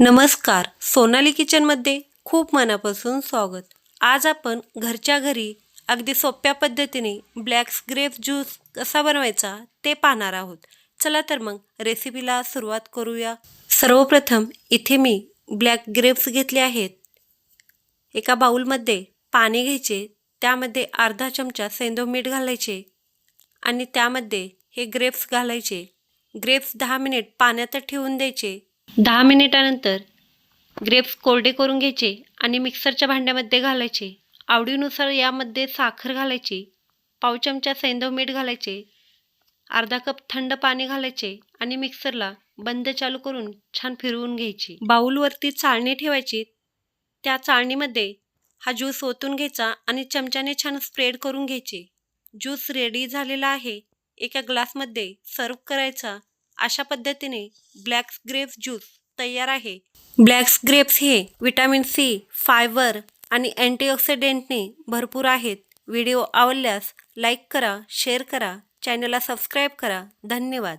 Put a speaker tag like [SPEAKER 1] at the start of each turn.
[SPEAKER 1] नमस्कार सोनाली किचनमध्ये खूप मनापासून स्वागत. आज आपण घरच्या घरी अगदी सोप्या पद्धतीने ब्लॅक ग्रेप ज्यूस कसा बनवायचा ते पाहणार आहोत. चला तर मग रेसिपीला सुरुवात करूया. सर्वप्रथम इथे मी ब्लॅक ग्रेप्स घेतले आहेत. एका बाऊलमध्ये पाणी घ्यायचे त्यामध्ये अर्धा चमचा सेंदो मीठ घालायचे आणि त्यामध्ये हे ग्रेप्स घालायचे. ग्रेप्स दहा मिनिट पाण्यात ठेवून द्यायचे. दहा मिनिटानंतर ग्रेप्स कोरडे करून घ्यायचे आणि मिक्सरच्या भांड्यामध्ये घालायचे. आवडीनुसार यामध्ये साखर घालायची पाव चमचा सेंदव मीठ घालायचे अर्धा कप थंड पाणी घालायचे आणि मिक्सरला बंद चालू करून छान फिरवून घ्यायची. बाऊलवरती चाळणी ठेवायची. त्या चाळणीमध्ये हा ज्यूस ओतून घ्यायचा आणि चमच्याने छान स्प्रेड करून घ्यायचे. ज्यूस रेडी झालेला आहे. एका ग्लासमध्ये सर्व करायचा अशा पद्धतीने ब्लॅक ग्रेप्स ज्यूस तयार आहे. ब्लॅक्स ग्रेप्स हे विटॅमिन सी फायबर आणि अँटीऑक्सिडेंटने भरपूर आहेत. व्हिडिओ आवडल्यास लाईक करा शेअर करा चॅनलला सबस्क्राईब करा. धन्यवाद.